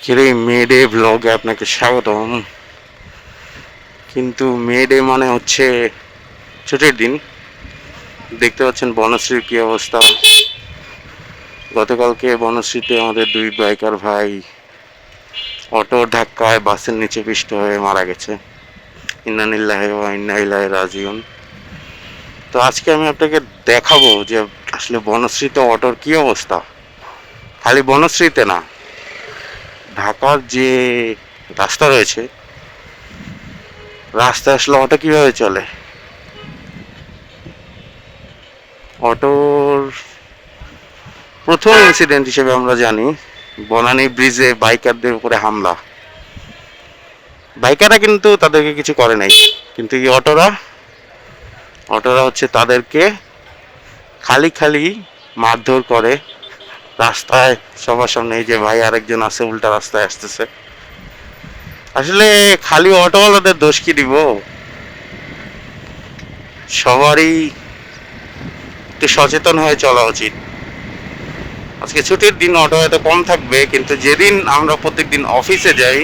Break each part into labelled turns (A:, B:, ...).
A: আজকের এই May Day ব্লগে আপনাকে স্বাগতম। কিন্তু মে ডে মানে হচ্ছে ছুটির দিন। দেখতে পাচ্ছেন বনশ্রীর কী অবস্থা। গতকালকে বনশ্রীতে আমাদের দুই বাইকার ভাই অটোর ধাক্কায় বাসের নিচে পিষ্ট হয়ে মারা গেছে। ইন্নানিল্লাহ ইন্নাইল্লাহ রাজিউন। তো আজকে আমি আপনাকে দেখাবো যে আসলে বনশ্রীতে অটোর কী অবস্থা। খালি বনশ্রীতে না ঢাকার যে রাস্তা রয়েছে রাস্তা আসলে অটো কীভাবে চলে? অটোর প্রথম ইনসিডেন্ট হিসেবে আমরা জানি, বনানী ব্রিজে বাইকারদের উপরে হামলা। বাইকাররা কিন্তু তাদেরকে কিছু করে নাই, কিন্তু এই অটোরা অটোরা হচ্ছে তাদেরকে খালি খালি মারধর করে। রাস্তায়, সবার সামনে এই যে ভাই আরেকজন আছে, উল্টা রাস্তায় আসতেছে। আসলে খালি অটোওয়ালাদের দোষ কি দিব? সবারই একটু সচেতন হয়ে চলা উচিত। আজকে ছুটির দিন অটো হয়তো কম থাকবে, কিন্তু যেদিন আমরা প্রত্যেকদিন অফিসে যাই,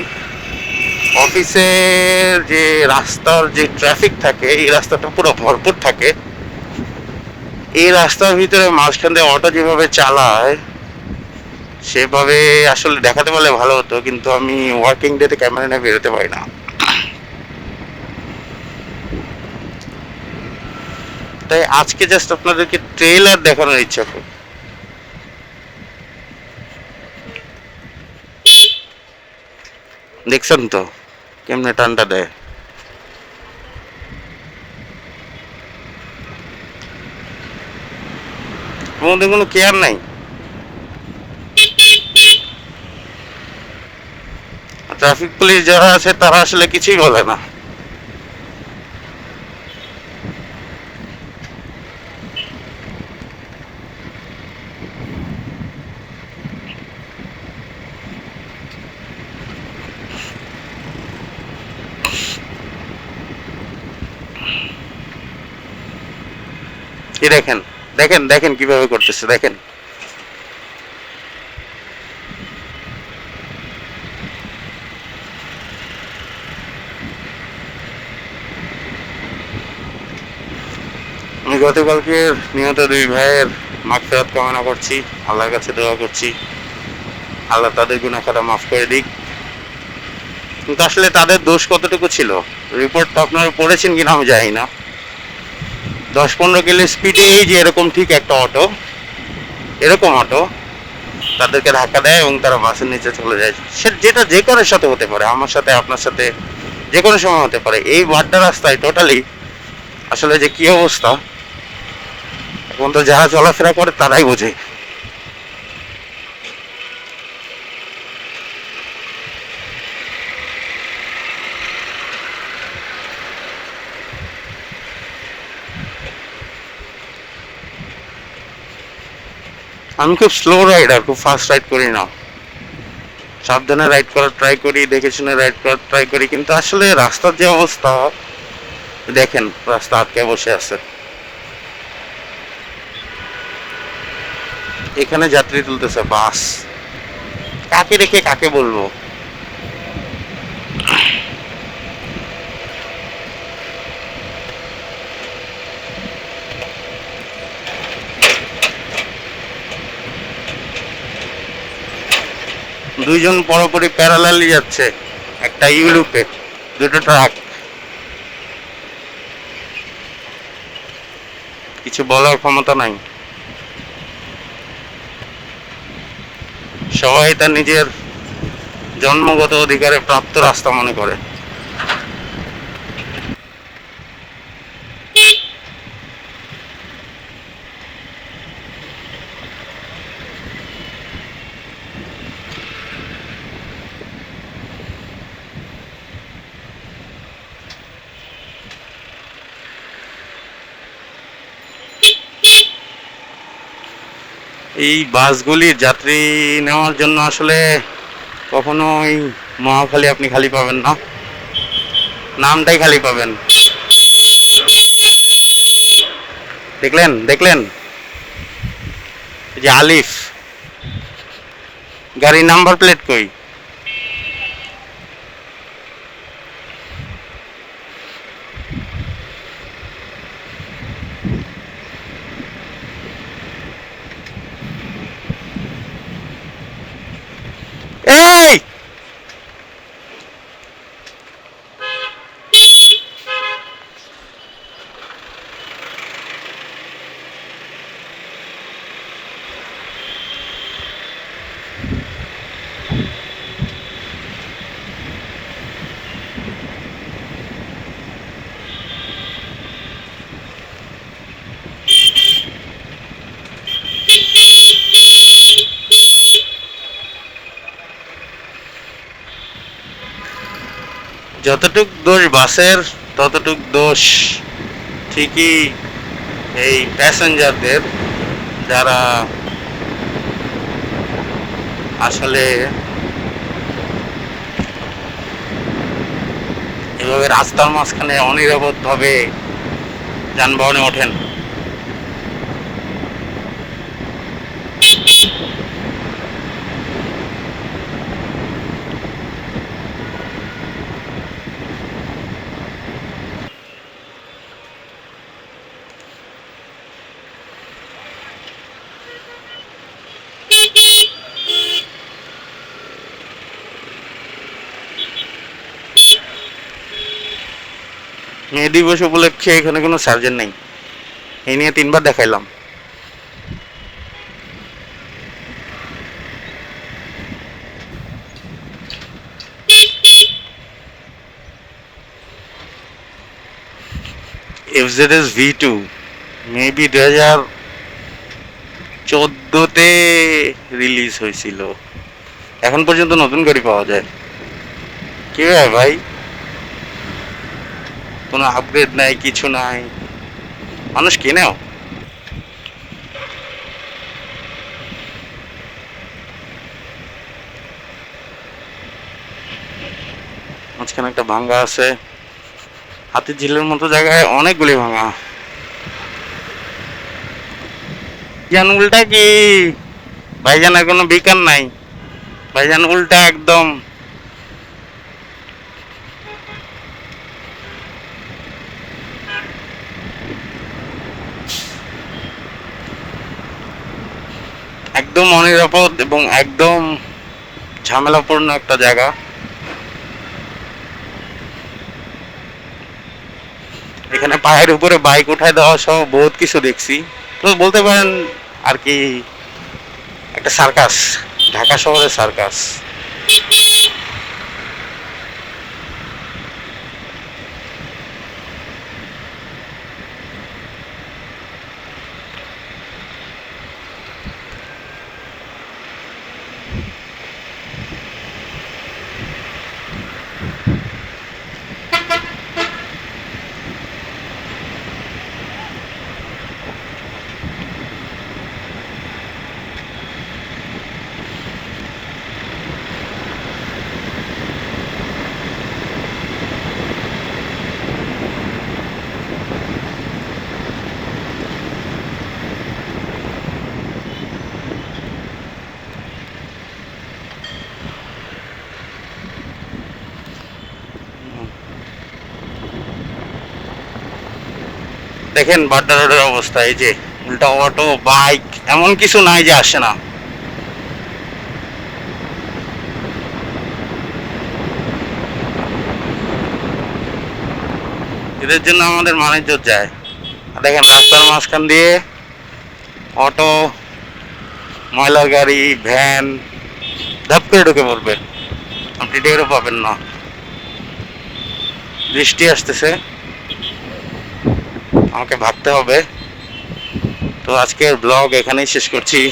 A: অফিসের যে রাস্তার যে ট্রাফিক থাকে, এই রাস্তাটা পুরো ভরপুর থাকে। এই রাস্তার ভিতরে মাঝখান দিয়ে অটো যেভাবে চালায় সেভাবে আসলে দেখাতে পারলে ভালো হতো, কিন্তু আমি ওয়ার্কিং ডেতে ক্যামেরা নিয়ে বেরোতে পারি না। তাই আজকে জাস্ট আপনাদেরকে ট্রেলার দেখানোর ইচ্ছা করি দেখছেন তো? কেমনে টানটা দেয়। আমাদের কোনো কেয়ার নাই? ট্রাফিক পুলিশ যারা আছে, তারা আসলে কিছুই বলে না। কি দেখেন দেখেন দেখেন কীভাবে করতেছে, দেখেন। গতকালকে নিহত দুই ভাইয়ের মাগফিরাত কামনা করছি, আল্লাহর কাছে দোয়া করছি। আল্লাহ তাদের গুণাখাতা মাফ করে দিক। কিন্তু আসলে তাদের দোষ কতটুকু ছিল? রিপোর্টটা আপনারা পড়েছেন কিনা আমি জানি না। দশ পনেরো কিলো স্পিডে এই যে এরকম ঠিক একটা অটো এরকম অটো তাদেরকে ধাক্কা দেয় এবং তারা বাসের নিচে চলে যায়। সে যেটা যে কারোর সাথে হতে পারে, আমার সাথে, আপনার সাথে যে কোনো সময় হতে পারে। এই বাড্ডা রাস্তায় টোটালি আসলে যে কি অবস্থা? তো যারা চলাফেরা করে, তারাই বোঝে। আমি খুব স্লো রাইডার খুব ফাস্ট রাইড করি না। সাবধানে রাইড করার ট্রাই করি, দেখে শুনে রাইড করার ট্রাই করি, কিন্তু আসলে রাস্তার যে অবস্থা, দেখেন, রাস্তা আটকে বসে আছে। এখানে যাত্রী তুলতেছে, বাস। কাকে রেখে কাকে বলব? দুইজন পরপরই প্যারালালি যাচ্ছে, একটা ইউরোপে, দুটো ট্রাক। কিছু বলার ক্ষমতা নাই। সবাই তার নিজের জন্মগত অধিকারে প্রাপ্ত রাস্তা মনে করে। এই বাসগুলির যাত্রী নেওয়ার জন্য আসলে কখনো এই মহাখালী আপনি খালি পাবেন না। নামটাই খালি পাবেন। দেখলেন? দেখলেন? যে আলিফ। গাড়ির নাম্বার প্লেট কই? যতটুক দোষ বাসের, ততটুক দোষ ঠিকই এই প্যাসেঞ্জারদের যারা আসলে এভাবে রাস্তার মাঝখানে অনিরাপদভাবে যানবাহনে ওঠেন। মে দিবস উপলক্ষে এখানে কোনো সার্জেন নেই। এই নিয়ে তিনবার দেখাইলাম। এফজেডএস ভি টু মেবি দু হাজার চোদ্দোতে রিলিজ হয়েছিল। এখন পর্যন্ত নতুন গাড়ি পাওয়া যায়। কি ভাই? কোনো আপগ্রেড নাই, কিছু নাই। মানুষ কিনেও মাঝখানে একটা ভাঙ্গা আছে। হাতির ঝিলের মতো জায়গায় অনেকগুলি ভাঙা। জান উল্টা কি? ভাইজানের কোনো বিকার নাই। ভাইজান উল্টা একদম। একদম অনিরাপদ এবং একদম ঝামেলাপূর্ণ একটা জায়গা। এখানে পায়ের উপরে বাইক উঠায় দেওয়া সহ বহুত কিছু দেখছি। তো বলতে পারেন আর কি, একটা সার্কাস ঢাকা শহরের সার্কাস দেখেন বাড্ডা রোডের অবস্থা, এই যে উল্টা অটো, বাইক, এমন কিছু নাই যে আসে না। এদের জন্য আমাদের মানের জোর যায় দেখেন রাস্তার মাঝখান দিয়ে অটো ময়লার গাড়ি, ভ্যান, ধাপ করে ঢুকে পড়বে। আপনি টেরও পাবেন না। বৃষ্টি আসতেছে। আমাকে ভাবতে হবে। তো আজকের ব্লগ এখানেই শেষ করছি।